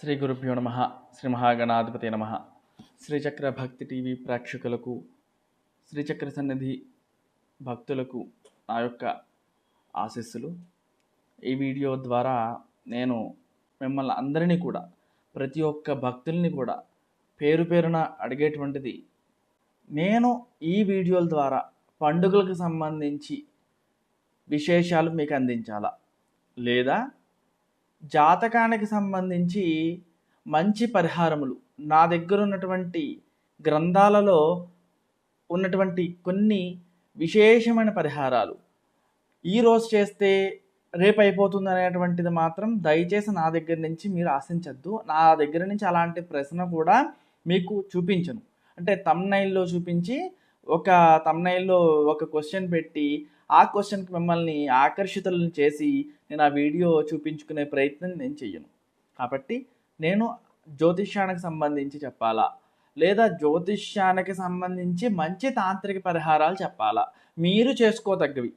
శ్రీ గురుభ్యో నమ శ్రీ మహాగణాధిపతి నమ. శ్రీచక్ర భక్తి టీవీ ప్రేక్షకులకు శ్రీచక్ర సన్నిధి భక్తులకు నా యొక్క ఆశీస్సులు. ఈ వీడియో ద్వారా నేను మిమ్మల్ని అందరినీ కూడా ప్రతి ఒక్క భక్తుల్ని కూడా పేరు పేరున అడిగేటువంటిది నేను ఈ వీడియోల ద్వారా పండుగలకు సంబంధించి విశేషాలు మీకు అందించాలా? లేదా జాతకానికి సంబంధించి మంచి పరిహారములు. నా దగ్గర ఉన్నటువంటి గ్రంథాలలో ఉన్నటువంటి కొన్ని విశేషమైన పరిహారాలు. ఈరోజు చేస్తే రేపు అయిపోతుంది అనేటువంటిది మాత్రం దయచేసి నా దగ్గర నుంచి మీరు ఆశించద్దు. నా దగ్గర నుంచి అలాంటి ప్రశ్న కూడా మీకు చూపించను. అంటే తమ్నైల్లో చూపించి ఒక తమ్నైల్లో ఒక క్వశ్చన్ పెట్టి ఆ క్వశ్చన్కి మిమ్మల్ని ఆకర్షితులను చేసి నేను ఆ వీడియో చూపించుకునే ప్రయత్నం నేను చెయ్యను. కాబట్టి నేను జ్యోతిష్యానికి సంబంధించి చెప్పాలా? లేదా జ్యోతిష్యానికి సంబంధించి మంచి తాంత్రిక పరిహారాలు చెప్పాలా? మీరు చేసుకోదగ్గవి.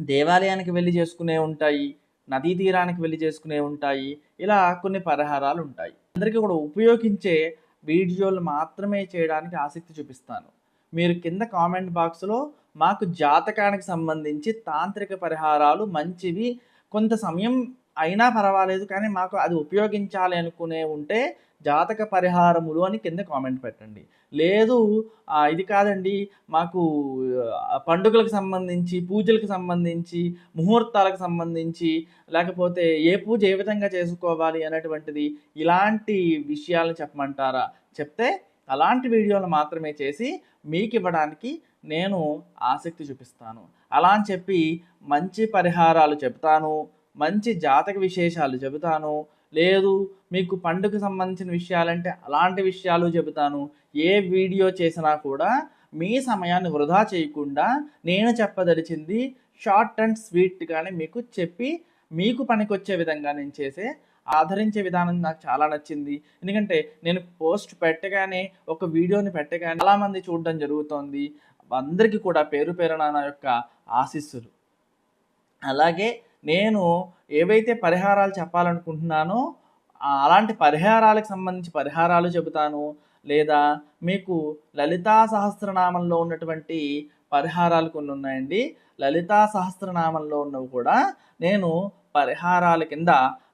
దేవాలయానికి వెళ్ళి చేసుకునే ఉంటాయి నదీ తీరానికి వెళ్ళి చేసుకునే ఉంటాయి ఇలా కొన్ని పరిహారాలు ఉంటాయి. అందరికీ కూడా ఉపయోగించే వీడియోలు మాత్రమే చేయడానికి ఆసక్తి చూపిస్తాను. మీరు కింద కామెంట్ బాక్స్లో మాకు జాతకానికి సంబంధించి తాంత్రిక పరిహారాలు మంచివి కొంత సమయం అయినా పర్వాలేదు కానీ మాకు అది ఉపయోగించాలి అనుకునే ఉంటే జాతక పరిహారములు అని కింద కామెంట్ పెట్టండి. లేదు ఇది కాదండి మాకు పండుగలకు సంబంధించి పూజలకు సంబంధించి ముహూర్తాలకు సంబంధించి లేకపోతే ఏ పూజ ఏ విధంగా చేసుకోవాలి అనేటువంటిది ఇలాంటి విషయాలను చెప్పమంటారా? చెప్తే అలాంటి వీడియోలు మాత్రమే చేసి మీకు ఇవ్వడానికి నేను ఆసక్తి చూపిస్తాను. అలా అని చెప్పి మంచి పరిహారాలు చెబుతాను మంచి జాతక విశేషాలు చెబుతాను లేదు మీకు పండుగ సంబంధించిన విషయాలంటే అలాంటి విషయాలు చెబుతాను ఏ వీడియో చేసినా కూడా మీ సమయాన్ని వృధా చేయకుండా నేను చెప్పదలిచింది షార్ట్ అండ్ స్వీట్గానే మీకు చెప్పి మీకు పనికొచ్చే విధంగా నేను చేసే ఆదరించే విధానం నాకు చాలా నచ్చింది. ఎందుకంటే నేను పోస్ట్ పెట్టగానే ఒక వీడియోని పెట్టగానే చాలామంది చూడడం జరుగుతోంది. అందరికీ కూడా పేరు పేరున నా యొక్క ఆశీస్సులు. అలాగే నేను ఏవైతే పరిహారాలు చెప్పాలనుకుంటున్నానో అలాంటి పరిహారాలకు సంబంధించి పరిహారాలు చెబుతాను. లేదా మీకు లలితా సహస్రనామంలో ఉన్నటువంటి పరిహారాలు కొన్ని ఉన్నాయండి. లలితా సహస్రనామంలో ఉన్నవి కూడా నేను పరిహారాల కింద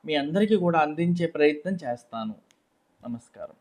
మీ అందరికీ కూడా అందించే ప్రయత్నం చేస్తాను. నమస్కారం.